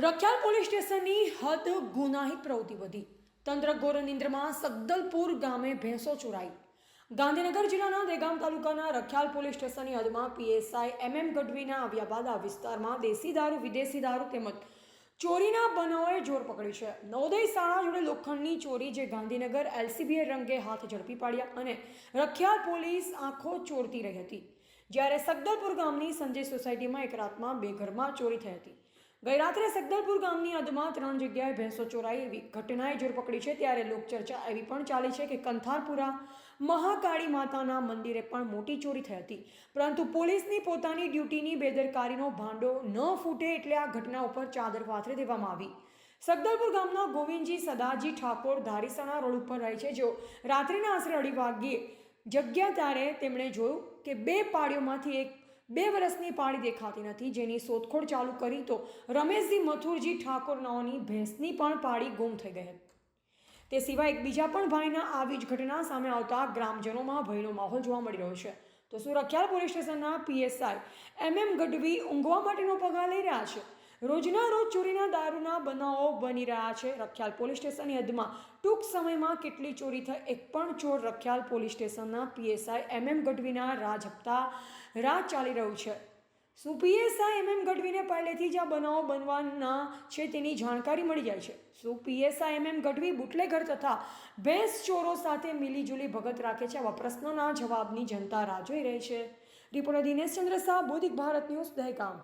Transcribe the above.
Rakhial police સ્ટેશનની હદ ગુનાહિત પ્રવૃત્તિ વધી. તંત્ર ગોરનિંદ્રમાં સગદલપુર ગામે ભેંસો ચોરાઈ. ગાંધીનગર જિલ્લાના દેગામ તાલુકાના રખિયાલ પોલીસ સ્ટેશનની હદમાં પીએસઆઈ એમ એમ ગઢવીના આવ્યા બાદ આ વિસ્તારમાં દેશી દારૂ, વિદેશી દારૂ તેમજ ચોરીના બનાવોએ જોર પકડી છે. નવોદય શાળા જોડે લોખંડની ચોરી જે ગાંધીનગર એલસીબીએ રંગે હાથ ઝડપી પાડ્યા અને રખિયાલ પોલીસ આંખો ચોરતી રહી હતી. જ્યારે સગદલપુર ગામની સંજય સોસાયટીમાં એક રાતમાં બે ઘરમાં ચોરી થઈ હતી. ગઈ રાત્રે સગદલપુર ગામની હદમાં ત્રણ જગ્યાએ ભેંસો ચોરાઈ એવી ઘટનાએ જોર પકડી છે. ત્યારે લોકચર્ચા એવી પણ ચાલી છે કે કંથારપુરા મહાકાળી માતાના મંદિરે પણ મોટી ચોરી થઈ હતી. પરંતુ પોલીસની પોતાની ડ્યુટીની બેદરકારીનો ભાંડો ન ફૂટે એટલે આ ઘટના ઉપર ચાદર પાથરી દેવામાં આવી. સગદલપુર ગામના ગોવિંદજી સદાજી ઠાકોર ધારીસણા રોડ ઉપર રહે છે. જો રાત્રિના આશરે અઢી વાગ્યે જગ્યા ત્યારે તેમણે જોયું કે બે પાડીઓમાંથી એક બે વર્ષની પાળી દેખાતી નથી. જેની શોધખોળ ચાલુ કરી તો રમેશજી મથુરજી ઠાકોર નાઓની ભેંસની પણ પાળી ગુમ થઈ ગઈ હતી. તે સિવાય એક બીજા પણ ભાઈના આવી જ ઘટના સામે આવતા ગ્રામજનોમાં ભયનો માહોલ જોવા મળી રહ્યો છે. તો સુરખ્યાલ પોલીસ સ્ટેશનના પીએસઆઈ એમ એમ ગઢવી ઊંઘવા માટેનો પગાર લઈ રહ્યા છે. રોજના રોજ ચોરીના દારૂના બનાવો બની રહ્યા છે. રખિયાલ પોલીસ સ્ટેશનની હદમાં ટૂંક સમયમાં કેટલી ચોરી થઈ એક પણ ચોર રખિયાલ પોલીસ સ્ટેશનના પીએસઆઈ એમ એમ ગઢવીના રાજ હપ્તા રાજ ચાલી રહ્યું છે. શું પીએસઆઈ એમ એમ ગઢવીને પહેલેથી જ આ બનાવો બનવાના છે તેની જાણકારી મળી જાય છે? શું પીએસઆઈ એમ એમ ગઢવી બુટલેઘર તથા ભેંસ ચોરો સાથે મિલીજુલી ભગત રાખે છે આવા પ્રશ્નોના જવાબની જનતા રાહ જોઈ રહી છે? રિપોર્ટર દિનેશ ચંદ્ર શાહ બૌદ્ધિક ભારત ન્યૂઝ દહેગામ.